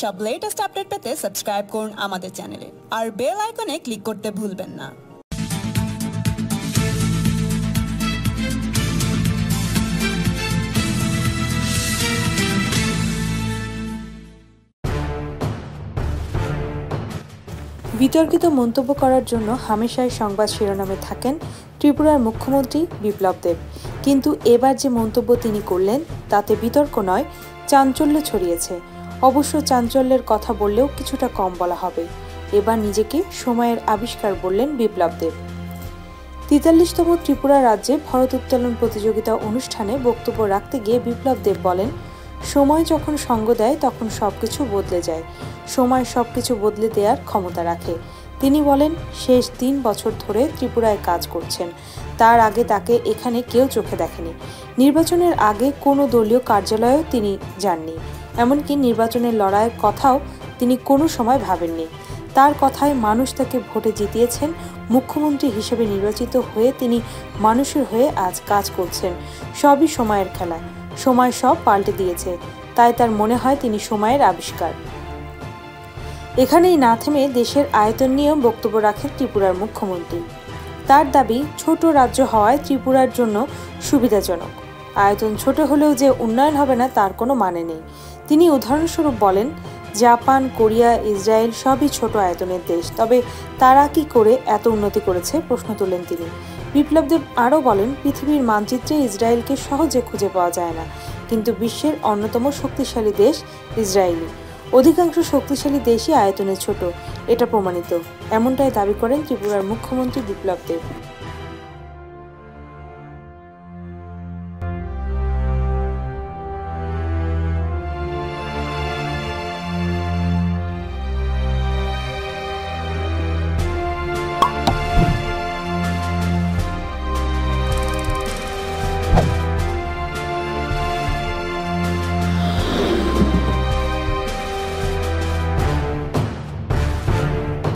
সব latest update পেতে subscribe করুন আমাদের চ্যানেলে আর বেল আইকনে ক্লিক করতে ভুলবেন না। বিতর্কিত মন্তব্য করার জন্য হামেশাই সংবাদ শিরোনামে থাকেন ত্রিপুরার মুখ্যমন্ত্রী বিপ্লব দেব। কিন্তু এবার যে মন্তব্য তিনি করলেন, তাতে বিতর্ক নয়, চাঞ্চল্য ছড়িয়েছে। অবশ্য চাঞ্চল্যের কথা বললেও কিছুটা কম বলা হবে। এবার নিজেকে সময়ের আবিষ্কার বললেন বিপ্লব দেব তেতাল্লিশতম ত্রিপুরা রাজ্যে ভরতোত্তোলন প্রতিযোগিতা অনুষ্ঠানে বক্তব্য রাখতে গিয়ে বিপ্লব দেব বলেন, সময় যখন সঙ্গ দেয়, তখন সবকিছু বদলে যায়। সময় সব কিছু বদলে দেওয়ার ক্ষমতা রাখে। তিনি বলেন, শেষ তিন বছর ধরে ত্রিপুরায় কাজ করছেন। তার আগে তাকে এখানে কেউ চোখে দেখেনি। নির্বাচনের আগে কোনো দলীয় কার্যালয়েও তিনি যাননি। এমনকি নির্বাচনের লড়াইয়ের কথাও তিনি কোনো সময় ভাবেননি। তার কথায় মানুষ তাকে ভোটে জিতিয়েছেন, মুখ্যমন্ত্রী হিসেবে নির্বাচিত হয়ে তিনি মানুষের হয়ে আজ কাজ করছেন। সবই সময়ের খেলা। সময় সব পাল্টে দিয়েছে। তাই তার মনে হয় তিনি সময়ের আবিষ্কার। এখানেই না থেমে দেশের আয়তন নিয়েও বক্তব্য রাখেন ত্রিপুরার মুখ্যমন্ত্রী। তার দাবি, ছোট রাজ্য হওয়ায় ত্রিপুরার জন্য সুবিধাজনক। আয়তন ছোট হলেও যে উন্নয়ন হবে না, তার কোনো মানে নেই। তিনি উদাহরণস্বরূপ বলেন, জাপান, কোরিয়া, ইসরায়েল সবই ছোট আয়তনের দেশ। তবে তারা কি করে এত উন্নতি করেছে, প্রশ্ন তোলেন তিনি। বিপ্লবদেব আরও বলেন, পৃথিবীর মানচিত্রে ইসরায়েলকে সহজে খুঁজে পাওয়া যায় না। কিন্তু বিশ্বের অন্যতম শক্তিশালী দেশ ইসরায়েলি অধিকাংশ শক্তিশালী দেশই আয়তনে ছোট, এটা প্রমাণিত। এমনটাই দাবি করেন ত্রিপুরার মুখ্যমন্ত্রী বিপ্লব দেব